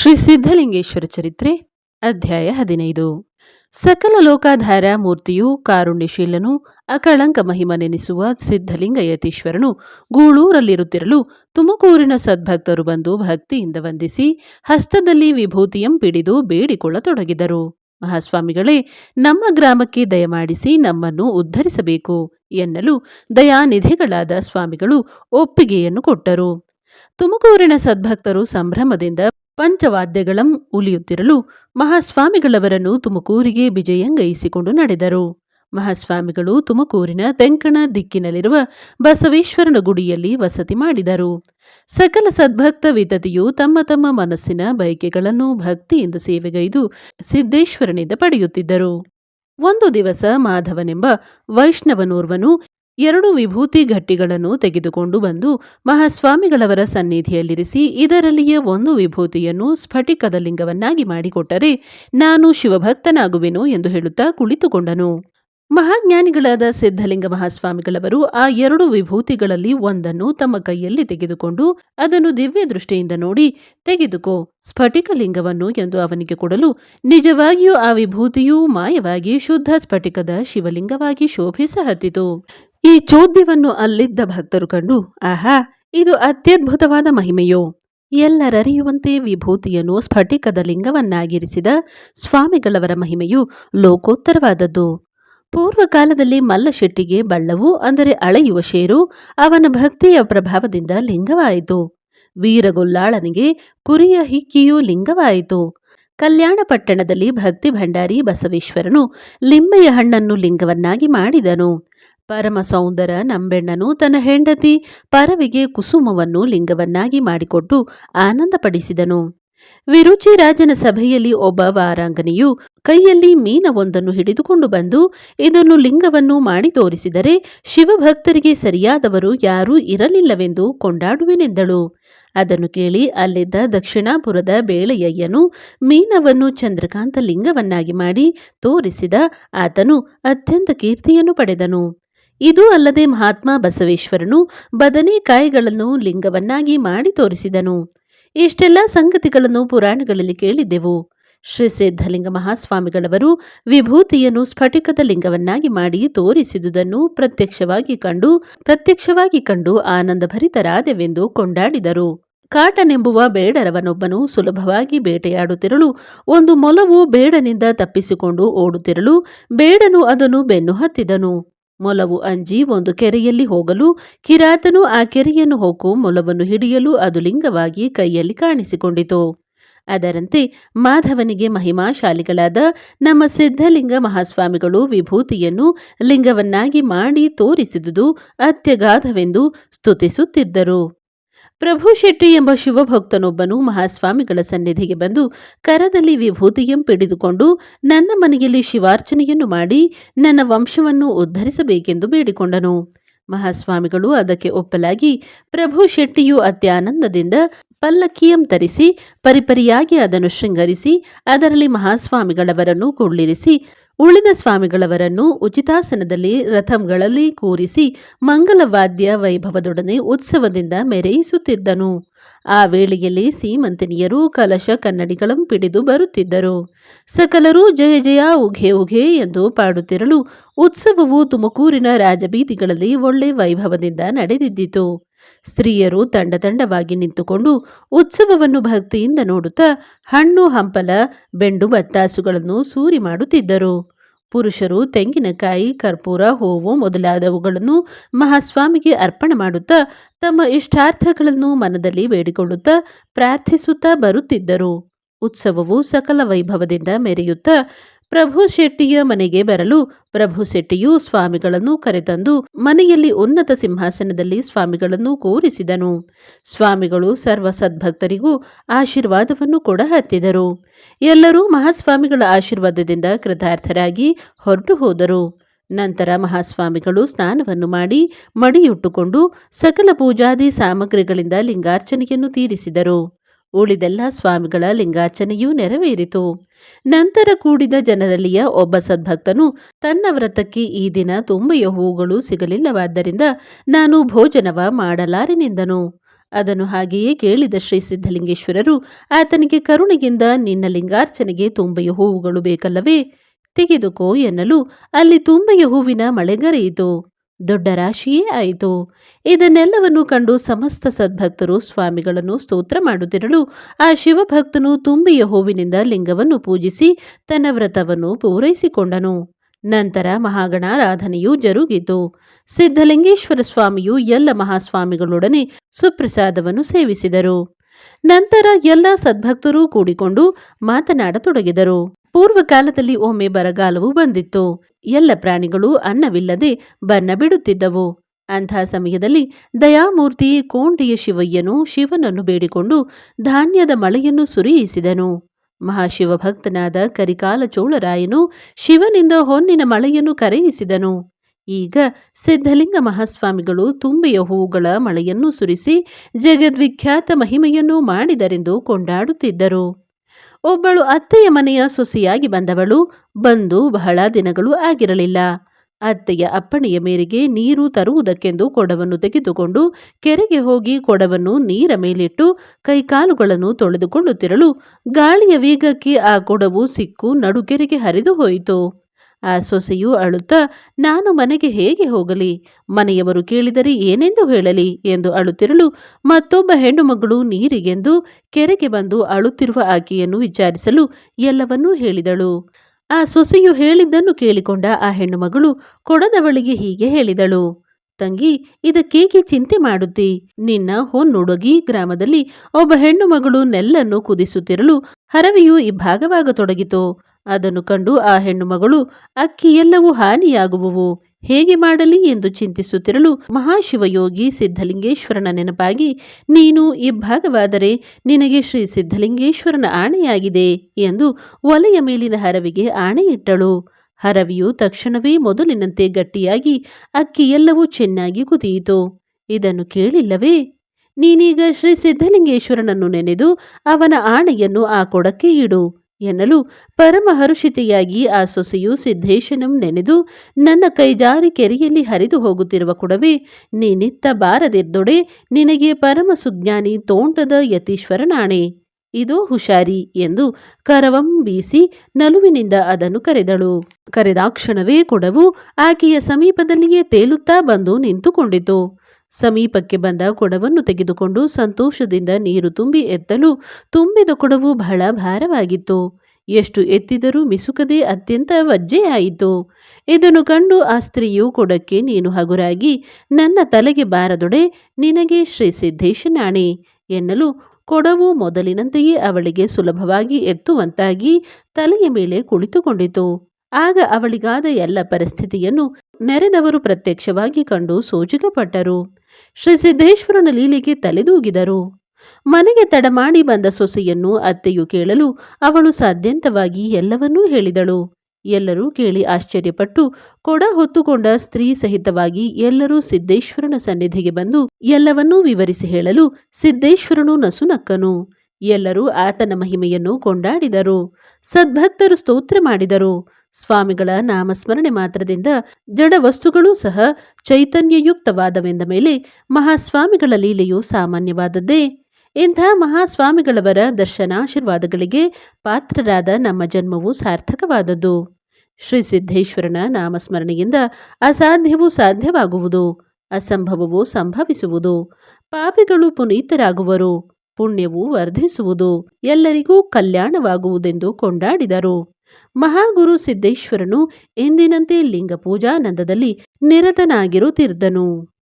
ಶ್ರೀ ಸಿದ್ಧಲಿಂಗೇಶ್ವರ ಚರಿತ್ರೆ, ಅಧ್ಯಾಯ ಹದಿನೈದು. ಸಕಲ ಲೋಕಾಧಾರ ಮೂರ್ತಿಯು ಕಾರುಣ್ಯಶೀಲನು, ಅಕಳಂಕ ಮಹಿಮನೆನಿಸುವ ಸಿದ್ಧಲಿಂಗಯತೀಶ್ವರನು ಗೂಳೂರಲ್ಲಿರುತ್ತಿರಲು ತುಮಕೂರಿನ ಸದ್ಭಕ್ತರು ಬಂದು ಭಕ್ತಿಯಿಂದ ವಂದಿಸಿ ಹಸ್ತದಲ್ಲಿ ವಿಭೂತಿಯಂ ಪಿಡಿದು ಬೇಡಿಕೊಳ್ಳತೊಡಗಿದರು. ಮಹಾಸ್ವಾಮಿಗಳೇ, ನಮ್ಮ ಗ್ರಾಮಕ್ಕೆ ದಯಮಾಡಿಸಿ ನಮ್ಮನ್ನು ಉದ್ಧರಿಸಬೇಕು ಎನ್ನಲು ದಯಾನಿಧಿಗಳಾದ ಸ್ವಾಮಿಗಳು ಒಪ್ಪಿಗೆಯನ್ನು ಕೊಟ್ಟರು. ತುಮಕೂರಿನ ಸದ್ಭಕ್ತರು ಸಂಭ್ರಮದಿಂದ ಪಂಚವಾದ್ಯಗಳಂ ಉಲಿಯುತ್ತಿರಲು ಮಹಾಸ್ವಾಮಿಗಳವರನ್ನು ತುಮಕೂರಿಗೆ ವಿಜಯಂಗೈಸಿಕೊಂಡು ನಡೆದರು. ಮಹಾಸ್ವಾಮಿಗಳು ತುಮಕೂರಿನ ತೆಂಕಣ ದಿಕ್ಕಿನಲ್ಲಿರುವ ಬಸವೇಶ್ವರನ ಗುಡಿಯಲ್ಲಿ ವಸತಿ ಮಾಡಿದರು. ಸಕಲ ಸದ್ಭಕ್ತ ವಿತತಿಯು ತಮ್ಮ ತಮ್ಮ ಮನಸ್ಸಿನ ಬಯಕೆಗಳನ್ನು ಭಕ್ತಿಯಿಂದ ಸೇವೆಗೈದು ಸಿದ್ದೇಶ್ವರನಿಂದ ಪಡೆಯುತ್ತಿದ್ದರು. ಒಂದು ದಿವಸ ಮಾಧವನೆಂಬ ವೈಷ್ಣವನೋರ್ವನು ಎರಡು ವಿಭೂತಿ ಘಟ್ಟಿಗಳನ್ನು ತೆಗೆದುಕೊಂಡು ಬಂದು ಮಹಾಸ್ವಾಮಿಗಳವರ ಸನ್ನಿಧಿಯಲ್ಲಿರಿಸಿ ಇದರಲ್ಲಿಯೇ ಒಂದು ವಿಭೂತಿಯನ್ನು ಸ್ಫಟಿಕದ ಲಿಂಗವನ್ನಾಗಿ ಮಾಡಿಕೊಟ್ಟರೆ ನಾನು ಶಿವಭಕ್ತನಾಗುವೆನು ಎಂದು ಹೇಳುತ್ತಾ ಕುಳಿತುಕೊಂಡನು. ಮಹಾಜ್ಞಾನಿಗಳಾದ ಸಿದ್ಧಲಿಂಗ ಮಹಾಸ್ವಾಮಿಗಳವರು ಆ ಎರಡು ವಿಭೂತಿಗಳಲ್ಲಿ ಒಂದನ್ನು ತಮ್ಮ ಕೈಯಲ್ಲಿ ತೆಗೆದುಕೊಂಡು ಅದನ್ನು ದಿವ್ಯ ದೃಷ್ಟಿಯಿಂದ ನೋಡಿ, ತೆಗೆದುಕೋ ಸ್ಫಟಿಕ ಲಿಂಗವನ್ನು ಎಂದು ಅವನಿಗೆ ಕೊಡಲು ನಿಜವಾಗಿಯೂ ಆ ವಿಭೂತಿಯೂ ಮಾಯವಾಗಿ ಶುದ್ಧ ಸ್ಫಟಿಕದ ಶಿವಲಿಂಗವಾಗಿ ಶೋಭಿಸ ಹತ್ತಿತು ಈ ಚೋದ್ಯವನ್ನು ಅಲ್ಲಿದ್ದ ಭಕ್ತರು ಕಂಡು, ಆಹಾ, ಇದು ಅತ್ಯದ್ಭುತವಾದ ಮಹಿಮೆಯೋ! ಎಲ್ಲರರಿಯುವಂತೆ ವಿಭೂತಿಯನ್ನು ಸ್ಫಟಿಕದ ಲಿಂಗವನ್ನಾಗಿರಿಸಿದ ಸ್ವಾಮಿಗಳವರ ಮಹಿಮೆಯು ಲೋಕೋತ್ತರವಾದದ್ದು. ಪೂರ್ವಕಾಲದಲ್ಲಿ ಮಲ್ಲಶೆಟ್ಟಿಗೆ ಬಳ್ಳವು ಅಂದರೆ ಅಳೆಯುವ ಶೇರು ಅವನ ಭಕ್ತಿಯ ಪ್ರಭಾವದಿಂದ ಲಿಂಗವಾಯಿತು. ವೀರಗೊಲ್ಲಾಳನಿಗೆ ಕುರಿಯ ಹಿಕ್ಕಿಯು ಲಿಂಗವಾಯಿತು. ಕಲ್ಯಾಣ ಪಟ್ಟಣದಲ್ಲಿ ಭಕ್ತಿ ಭಂಡಾರಿ ಬಸವೇಶ್ವರನು ಲಿಂಬೆಯ ಹಣ್ಣನ್ನು ಲಿಂಗವನ್ನಾಗಿ ಮಾಡಿದನು. ಪರಮ ಸೌಂದರ ನಂಬೆಣ್ಣನು ತನ್ನ ಹೆಂಡತಿ ಪರವಿಗೆ ಕುಸುಮವನ್ನು ಲಿಂಗವನ್ನಾಗಿ ಮಾಡಿಕೊಟ್ಟು ಆನಂದಪಡಿಸಿದನು. ವಿರುಚಿ ರಾಜನ ಸಭೆಯಲ್ಲಿ ಒಬ್ಬ ವಾರಾಂಗನೆಯು ಕೈಯಲ್ಲಿ ಮೀನವೊಂದನ್ನು ಹಿಡಿದುಕೊಂಡು ಬಂದು ಇದನ್ನು ಲಿಂಗವನ್ನು ಮಾಡಿ ತೋರಿಸಿದರೆ ಶಿವಭಕ್ತರಿಗೆ ಸರಿಯಾದವರು ಯಾರೂ ಇರಲಿಲ್ಲವೆಂದು ಕೊಂಡಾಡುವೆನೆಂದಳು. ಅದನ್ನು ಕೇಳಿ ಅಲ್ಲಿದ್ದ ದಕ್ಷಿಣಾಪುರದ ಬೇಳೆಯಯ್ಯನು ಮೀನವನ್ನು ಚಂದ್ರಕಾಂತ ಲಿಂಗವನ್ನಾಗಿ ಮಾಡಿ ತೋರಿಸಿದ ಆತನು ಅತ್ಯಂತ ಕೀರ್ತಿಯನ್ನು ಪಡೆದನು. ಇದು ಅಲ್ಲದೆ ಮಹಾತ್ಮ ಬಸವೇಶ್ವರನು ಬದನೆಕಾಯಿಗಳನ್ನು ಲಿಂಗವನ್ನಾಗಿ ಮಾಡಿ ತೋರಿಸಿದನು. ಇಷ್ಟೆಲ್ಲ ಸಂಗತಿಗಳನ್ನು ಪುರಾಣಗಳಲ್ಲಿ ಕೇಳಿದ್ದೆವು. ಶ್ರೀ ಸಿದ್ಧಲಿಂಗ ಮಹಾಸ್ವಾಮಿಗಳವರು ವಿಭೂತಿಯನ್ನು ಸ್ಫಟಿಕದ ಲಿಂಗವನ್ನಾಗಿ ಮಾಡಿ ತೋರಿಸಿದುದನ್ನು ಪ್ರತ್ಯಕ್ಷವಾಗಿ ಕಂಡು ಪ್ರತ್ಯಕ್ಷವಾಗಿ ಕಂಡು ಆನಂದಭರಿತರಾದೆವೆಂದು ಕೊಂಡಾಡಿದರು. ಕಾಟನೆಂಬುವ ಬೇಡರವನೊಬ್ಬನು ಸುಲಭವಾಗಿ ಬೇಟೆಯಾಡುತ್ತಿರಲು, ಒಂದು ಮೊಲವು ಬೇಡನಿಂದ ತಪ್ಪಿಸಿಕೊಂಡು ಓಡುತ್ತಿರಲು ಬೇಡನು ಅದನ್ನು ಬೆನ್ನು ಹತ್ತಿದನು. ಮೊಲವು ಅಂಜಿ ಒಂದು ಕೆರೆಯಲ್ಲಿ ಹೋಗಲು, ಕಿರಾತನು ಆ ಕೆರೆಯನ್ನು ಹೋಗು, ಮೊಲವನ್ನು ಹಿಡಿಯಲು ಅದು ಲಿಂಗವಾಗಿ ಕೈಯಲ್ಲಿ ಕಾಣಿಸಿಕೊಂಡಿತು. ಅದರಂತೆ ಮಾಧವನಿಗೆ ಮಹಿಮಾಶಾಲಿಗಳಾದ ನಮ್ಮ ಸಿದ್ಧಲಿಂಗ ಮಹಾಸ್ವಾಮಿಗಳು ವಿಭೂತಿಯನ್ನು ಲಿಂಗವನ್ನಾಗಿ ಮಾಡಿ ತೋರಿಸಿದುದು ಅತ್ಯಗಾಧವೆಂದು ಸ್ತುತಿಸುತ್ತಿದ್ದರು. ಪ್ರಭು ಶೆಟ್ಟಿ ಎಂಬ ಶಿವಭಕ್ತನೊಬ್ಬನು ಮಹಾಸ್ವಾಮಿಗಳ ಸನ್ನಿಧಿಗೆ ಬಂದು ಕರದಲ್ಲಿ ವಿಭೂತಿಯಂ ಪಿಡಿದುಕೊಂಡು ನನ್ನ ಮನೆಯಲ್ಲಿ ಶಿವಾರ್ಚನೆಯನ್ನು ಮಾಡಿ ನನ್ನ ವಂಶವನ್ನು ಉದ್ಧರಿಸಬೇಕೆಂದು ಬೇಡಿಕೊಂಡನು. ಮಹಾಸ್ವಾಮಿಗಳು ಅದಕ್ಕೆ ಒಪ್ಪಲಾಗಿ ಪ್ರಭು ಶೆಟ್ಟಿಯು ಅತ್ಯಾನಂದದಿಂದ ಪಲ್ಲಕ್ಕಿಯಂ ತರಿಸಿ ಪರಿಪರಿಯಾಗಿ ಅದನ್ನು ಶೃಂಗರಿಸಿ ಅದರಲ್ಲಿ ಮಹಾಸ್ವಾಮಿಗಳವರನ್ನು ಕುಳ್ಳಿರಿಸಿ ಉಳಿದ ಸ್ವಾಮಿಗಳವರನ್ನು ಉಚಿತಾಸನದಲ್ಲಿ ರಥಂಗಳಲ್ಲಿ ಕೂರಿಸಿ ಮಂಗಲವಾದ್ಯ ವೈಭವದೊಡನೆ ಉತ್ಸವದಿಂದ ಮೆರೆಯಿಸುತ್ತಿದ್ದನು. ಆ ವೇಳೆಯಲ್ಲಿ ಸೀಮಂತಿನಿಯರು ಕಲಶ ಕನ್ನಡಿಗಳಂ ಪಿಡಿದು ಬರುತ್ತಿದ್ದರು. ಸಕಲರು ಜಯ ಜಯ ಉಘೆ ಉಘೆ ಎಂದು ಪಾಡುತ್ತಿರಲು ಉತ್ಸವವು ತುಮಕೂರಿನ ರಾಜಬೀದಿಗಳಲ್ಲಿ ಒಳ್ಳೆ ವೈಭವದಿಂದ ನಡೆದಿದ್ದಿತು. ಸ್ತ್ರೀಯರು ತಂಡ ತಂಡವಾಗಿ ನಿಂತುಕೊಂಡು ಉತ್ಸವವನ್ನು ಭಕ್ತಿಯಿಂದ ನೋಡುತ್ತಾ ಹಣ್ಣು, ಹಂಪಲ, ಬೆಂಡು ಬತ್ತಾಸುಗಳನ್ನು ಸೂರಿ ಮಾಡುತ್ತಿದ್ದರು. ಪುರುಷರು ತೆಂಗಿನಕಾಯಿ, ಕರ್ಪೂರ, ಹೂವು ಮೊದಲಾದವುಗಳನ್ನು ಮಹಾಸ್ವಾಮಿಗೆ ಅರ್ಪಣೆ ಮಾಡುತ್ತಾ ತಮ್ಮ ಇಷ್ಟಾರ್ಥಗಳನ್ನು ಮನದಲ್ಲಿ ಬೇಡಿಕೊಳ್ಳುತ್ತಾ ಪ್ರಾರ್ಥಿಸುತ್ತಾ ಬರುತ್ತಿದ್ದರು. ಉತ್ಸವವು ಸಕಲ ವೈಭವದಿಂದ ಮೆರೆಯುತ್ತಾ ಪ್ರಭು ಶೆಟ್ಟಿಯ ಮನೆಗೆ ಬರಲು ಪ್ರಭು ಶೆಟ್ಟಿಯು ಸ್ವಾಮಿಗಳನ್ನು ಕರೆತಂದು ಮನೆಯಲ್ಲಿ ಉನ್ನತ ಸಿಂಹಾಸನದಲ್ಲಿ ಸ್ವಾಮಿಗಳನ್ನು ಕೂರಿಸಿದನು. ಸ್ವಾಮಿಗಳು ಸರ್ವ ಸದ್ಭಕ್ತರಿಗೂ ಆಶೀರ್ವಾದವನ್ನು ಕೂಡ ಹತ್ತಿದರು ಎಲ್ಲರೂ ಮಹಾಸ್ವಾಮಿಗಳ ಆಶೀರ್ವಾದದಿಂದ ಕೃತಾರ್ಥರಾಗಿ ಹೊರಟು ಹೋದರು. ನಂತರ ಮಹಾಸ್ವಾಮಿಗಳು ಸ್ನಾನವನ್ನು ಮಾಡಿ ಮಡಿಯುಟ್ಟುಕೊಂಡು ಸಕಲ ಪೂಜಾದಿ ಸಾಮಗ್ರಿಗಳಿಂದ ಲಿಂಗಾರ್ಚನೆಯನ್ನು ತೀರಿಸಿದರು. ಉಳಿದೆಲ್ಲ ಸ್ವಾಮಿಗಳ ಲಿಂಗಾರ್ಚನೆಯೂ ನೆರವೇರಿತು. ನಂತರ ಕೂಡಿದ ಜನರಲ್ಲಿಯ ಒಬ್ಬ ಸದ್ಭಕ್ತನು, ತನ್ನ ವ್ರತಕ್ಕೆ ಈ ದಿನ ತುಂಬೆಯ ಹೂಗಳು ಸಿಗಲಿಲ್ಲವಾದ್ದರಿಂದ ನಾನು ಭೋಜನವ ಮಾಡಲಾರೆನೆಂದನು. ಅದನ್ನು ಹಾಗೆಯೇ ಕೇಳಿದ ಶ್ರೀ ಸಿದ್ಧಲಿಂಗೇಶ್ವರರು, ಆತನಿಗೆ ಕರುಣೆಯಿಂದ ನಿನ್ನ ಲಿಂಗಾರ್ಚನೆಗೆ ತುಂಬೆಯ ಹೂವುಗಳು ಬೇಕಲ್ಲವೇ? ತೆಗೆದುಕೋ ಎನ್ನಲು ಅಲ್ಲಿ ತುಂಬೆಯ ಹೂವಿನ ಮಳೆಗರೆಯಿತು ದೊಡ್ಡ ರಾಶಿಯೇ ಆಯಿತು. ಇದನ್ನೆಲ್ಲವನ್ನು ಕಂಡು ಸಮಸ್ತ ಸದ್ಭಕ್ತರು ಸ್ವಾಮಿಗಳನ್ನು ಸ್ತೋತ್ರ ಮಾಡುತ್ತಿರಲು ಆ ಶಿವಭಕ್ತನು ತುಂಬಿಯ ಹೂವಿನಿಂದ ಲಿಂಗವನ್ನು ಪೂಜಿಸಿ ತನ್ನ ವ್ರತವನ್ನು ಪೂರೈಸಿಕೊಂಡನು. ನಂತರ ಮಹಾಗಣಾರಾಧನೆಯು ಜರುಗಿತು. ಸಿದ್ಧಲಿಂಗೇಶ್ವರ ಸ್ವಾಮಿಯು ಎಲ್ಲ ಮಹಾಸ್ವಾಮಿಗಳೊಡನೆ ಸುಪ್ರಸಾದವನ್ನು ಸೇವಿಸಿದರು. ನಂತರ ಎಲ್ಲ ಸದ್ಭಕ್ತರೂ ಕೂಡಿಕೊಂಡು ಮಾತನಾಡತೊಡಗಿದರು. ಪೂರ್ವಕಾಲದಲ್ಲಿ ಒಮ್ಮೆ ಬರಗಾಲವು ಬಂದಿತ್ತು. ಎಲ್ಲ ಪ್ರಾಣಿಗಳು ಅನ್ನವಿಲ್ಲದೆ ಬನ್ನ ಬಿಡುತ್ತಿದ್ದವು. ಅಂಥ ಸಮಯದಲ್ಲಿ ದಯಾಮೂರ್ತಿ ಕೋಂಡಿಯ ಶಿವಯ್ಯನು ಶಿವನನ್ನು ಬೇಡಿಕೊಂಡು ಧಾನ್ಯದ ಮಳೆಯನ್ನು ಸುರಿಯಿಸಿದನು. ಮಹಾಶಿವ ಭಕ್ತನಾದ ಕರಿಕಾಲ ಚೋಳರಾಯನು ಶಿವನಿಂದ ಹೊನ್ನಿನ ಮಳೆಯನ್ನು ಕರೆಯಿಸಿದನು. ಈಗ ಸಿದ್ಧಲಿಂಗ ಮಹಾಸ್ವಾಮಿಗಳು ತುಂಬೆಯ ಹೂವುಗಳ ಮಳೆಯನ್ನು ಸುರಿಸಿ ಜಗದ್ವಿಖ್ಯಾತ ಮಹಿಮೆಯನ್ನು ಮಾಡಿದರೆಂದು ಕೊಂಡಾಡುತ್ತಿದ್ದರು. ಒಬ್ಬಳು ಅತ್ತೆಯ ಮನೆಯ ಸೊಸೆಯಾಗಿ ಬಂದವಳು. ಬಂದು ಬಹಳ ದಿನಗಳು ಆಗಿರಲಿಲ್ಲ. ಅತ್ತೆಯ ಅಪ್ಪಣೆಯ ಮೇರೆಗೆ ನೀರು ತರುವುದಕ್ಕೆಂದು ಕೊಡವನ್ನು ತೆಗೆದುಕೊಂಡು ಕೆರೆಗೆ ಹೋಗಿ ಕೊಡವನ್ನು ನೀರ ಮೇಲಿಟ್ಟು ಕೈಕಾಲುಗಳನ್ನು ತೊಳೆದುಕೊಳ್ಳುತ್ತಿರಲು ಗಾಳಿಯ ವೇಗಕ್ಕೆ ಆ ಕೊಡವು ಸಿಕ್ಕು ನಡುಕೆರೆಗೆ ಹರಿದು ಹೋಯಿತು. ಆ ಸೊಸೆಯು ಅಳುತ್ತಾ, ನಾನು ಮನೆಗೆ ಹೇಗೆ ಹೋಗಲಿ? ಮನೆಯವರು ಕೇಳಿದರೆ ಏನೆಂದು ಹೇಳಲಿ? ಎಂದು ಅಳುತ್ತಿರಲು ಮತ್ತೊಬ್ಬ ಹೆಣ್ಣು ಮಗಳು ನೀರಿಗೆಂದು ಕೆರೆಗೆ ಬಂದು ಅಳುತ್ತಿರುವ ಆಕೆಯನ್ನು ವಿಚಾರಿಸಲು ಎಲ್ಲವನ್ನೂ ಹೇಳಿದಳು. ಆ ಸೊಸೆಯು ಹೇಳಿದ್ದನ್ನು ಕೇಳಿಕೊಂಡ ಆ ಹೆಣ್ಣು ಮಗಳು ಕೊಡದವಳಿಗೆ ಹೀಗೆ ಹೇಳಿದಳು. ತಂಗಿ, ಇದಕ್ಕೇಕೆ ಚಿಂತೆ ಮಾಡುತ್ತಿ? ನಿನ್ನ ಹೊನ್ನುಡುಗಿ ಗ್ರಾಮದಲ್ಲಿ ಒಬ್ಬ ಹೆಣ್ಣು ಮಗಳು ನೆಲ್ಲನ್ನು ಕುದಿಸುತ್ತಿರಲು ಹರವೆಯು ಇಬ್ಬಾಗವಾಗತೊಡಗಿತು ಅದನ್ನು ಕಂಡು ಆ ಹೆಣ್ಣು ಮಗಳು ಅಕ್ಕಿ ಎಲ್ಲವೂ ಹಾನಿಯಾಗುವುವು. ಹೇಗೆ ಮಾಡಲಿ? ಎಂದು ಚಿಂತಿಸುತ್ತಿರಲು ಮಹಾಶಿವಯೋಗಿ ಸಿದ್ಧಲಿಂಗೇಶ್ವರನ ನೆನಪಾಗಿ, ನೀನು ಇಬ್ಬಾಗವಾದರೆ ನಿನಗೆ ಶ್ರೀ ಸಿದ್ಧಲಿಂಗೇಶ್ವರನ ಆಣೆಯಾಗಿದೆ ಎಂದು ಒಲೆಯ ಮೇಲಿನ ಹರವಿಗೆ ಆಣೆಯಿಟ್ಟಳು. ಹರವಿಯು ತಕ್ಷಣವೇ ಮೊದಲಿನಂತೆ ಗಟ್ಟಿಯಾಗಿ ಅಕ್ಕಿ ಎಲ್ಲವೂ ಚೆನ್ನಾಗಿ ಕುದಿಯಿತು. ಇದನ್ನು ಕೇಳಿಲ್ಲವೇ? ನೀನೀಗ ಶ್ರೀ ಸಿದ್ಧಲಿಂಗೇಶ್ವರನನ್ನು ನೆನೆದು ಅವನ ಆಣೆಯನ್ನು ಆ ಕೊಡಕ್ಕೆ ಇಡು. ಎನ್ನಲು ಪರಮಹರುಷಿತೆಯಾಗಿ ಆ ಸೊಸೆಯು ಸಿದ್ದೇಶನಂ ನೆನೆದು, ನನ್ನ ಕೈಜಾರಿ ಕೆರೆಯಲ್ಲಿ ಹರಿದು ಹೋಗುತ್ತಿರುವ ಕೊಡವೆ ನೀನಿತ್ತ ಬಾರದಿದ್ದೊಡೆ ನಿನಗೆ ಪರಮ ಸುಜ್ಞಾನಿ ತೋಂಟದ ಯತೀಶ್ವರನಾಣೆ. ಇದೋ ಹುಷಾರಿ ಎಂದು ಕರವಂ ಬೀಸಿ ನಲುವಿನಿಂದ ಅದನ್ನು ಕರೆದಳು. ಕರೆದಾಕ್ಷಣವೇ ಕೊಡವು ಆಕೆಯ ಸಮೀಪದಲ್ಲಿಯೇ ತೇಲುತ್ತಾ ಬಂದು ನಿಂತುಕೊಂಡಿತು. ಸಮೀಪಕ್ಕೆ ಬಂದ ಕೊಡವನ್ನು ತೆಗೆದುಕೊಂಡು ಸಂತೋಷದಿಂದ ನೀರು ತುಂಬಿ ಎತ್ತಲು ತುಂಬಿದ ಕೊಡವು ಬಹಳ ಭಾರವಾಗಿತ್ತು. ಎಷ್ಟು ಎತ್ತಿದರೂ ಮಿಸುಕದೆ ಅತ್ಯಂತ ವಜ್ಜೆಯಾಯಿತು. ಇದನ್ನು ಕಂಡು ಆ ಸ್ತ್ರೀಯು ಕೊಡಕ್ಕೆ ನೀನು ಹಗುರಾಗಿ, ನನ್ನ ತಲೆಗೆ ಬಾರದೊಡೆ ನಿನಗೆ ಶ್ರೀ ಸಿದ್ದೇಶನಾಣೆ ಎನ್ನಲು ಕೊಡವು ಮೊದಲಿನಂತೆಯೇ ಅವಳಿಗೆ ಸುಲಭವಾಗಿ ಎತ್ತುವಂತಾಗಿ ತಲೆಯ ಮೇಲೆ ಕುಳಿತುಕೊಂಡಿತು. ಆಗ ಅವಳಿಗಾದ ಎಲ್ಲ ಪರಿಸ್ಥಿತಿಯನ್ನು ನೆರೆದವರು ಪ್ರತ್ಯಕ್ಷವಾಗಿ ಕಂಡು ಸೋಜಿಗಪಟ್ಟರು. ಶ್ರೀ ಸಿದ್ದೇಶ್ವರನ ಲೀಲೆಗೆ ತಲೆದೂಗಿದರು. ಮನೆಗೆ ತಡಮಾಡಿ ಬಂದ ಸೊಸೆಯನ್ನು ಅತ್ತೆಯು ಕೇಳಲು ಅವಳು ಸಾಧ್ಯಂತವಾಗಿ ಎಲ್ಲವನ್ನೂ ಹೇಳಿದಳು. ಎಲ್ಲರೂ ಕೇಳಿ ಆಶ್ಚರ್ಯಪಟ್ಟು ಕೊಡ ಹೊತ್ತುಕೊಂಡ ಸ್ತ್ರೀ ಸಹಿತವಾಗಿ ಎಲ್ಲರೂ ಸಿದ್ದೇಶ್ವರನ ಸನ್ನಿಧಿಗೆ ಬಂದು ಎಲ್ಲವನ್ನೂ ವಿವರಿಸಿ ಹೇಳಲು ಸಿದ್ದೇಶ್ವರನು ನಸುನಕ್ಕನು ಎಲ್ಲರೂ ಆತನ ಮಹಿಮೆಯನ್ನು ಕೊಂಡಾಡಿದರು. ಸದ್ಭಕ್ತರು ಸ್ತೋತ್ರ ಮಾಡಿದರು. ಸ್ವಾಮಿಗಳ ನಾಮಸ್ಮರಣೆ ಮಾತ್ರದಿಂದ ಜಡ ವಸ್ತುಗಳೂ ಸಹ ಚೈತನ್ಯಯುಕ್ತವಾದವೆಂದ ಮೇಲೆ ಮಹಾಸ್ವಾಮಿಗಳ ಲೀಲೆಯು ಸಾಮಾನ್ಯವಾದದ್ದೇ. ಇಂಥ ಮಹಾಸ್ವಾಮಿಗಳವರ ದರ್ಶನಾಶೀರ್ವಾದಗಳಿಗೆ ಪಾತ್ರರಾದ ನಮ್ಮ ಜನ್ಮವು ಸಾರ್ಥಕವಾದದ್ದು. ಶ್ರೀ ಸಿದ್ದೇಶ್ವರನ ನಾಮಸ್ಮರಣೆಯಿಂದ ಅಸಾಧ್ಯವೂ ಸಾಧ್ಯವಾಗುವುದು, ಅಸಂಭವವು ಸಂಭವಿಸುವುದು, ಪಾಪಿಗಳು ಪುನೀತರಾಗುವರು, ಪುಣ್ಯವು ವರ್ಧಿಸುವುದು, ಎಲ್ಲರಿಗೂ ಕಲ್ಯಾಣವಾಗುವುದೆಂದು ಕೊಂಡಾಡಿದರು. ಮಹಾಗುರು ಸಿದ್ದೇಶ್ವರನು ಎಂದಿನಂತೆ ಲಿಂಗ ಪೂಜಾನಂದದಲ್ಲಿ ನಿರತನಾಗಿರುತ್ತಿದ್ದನು.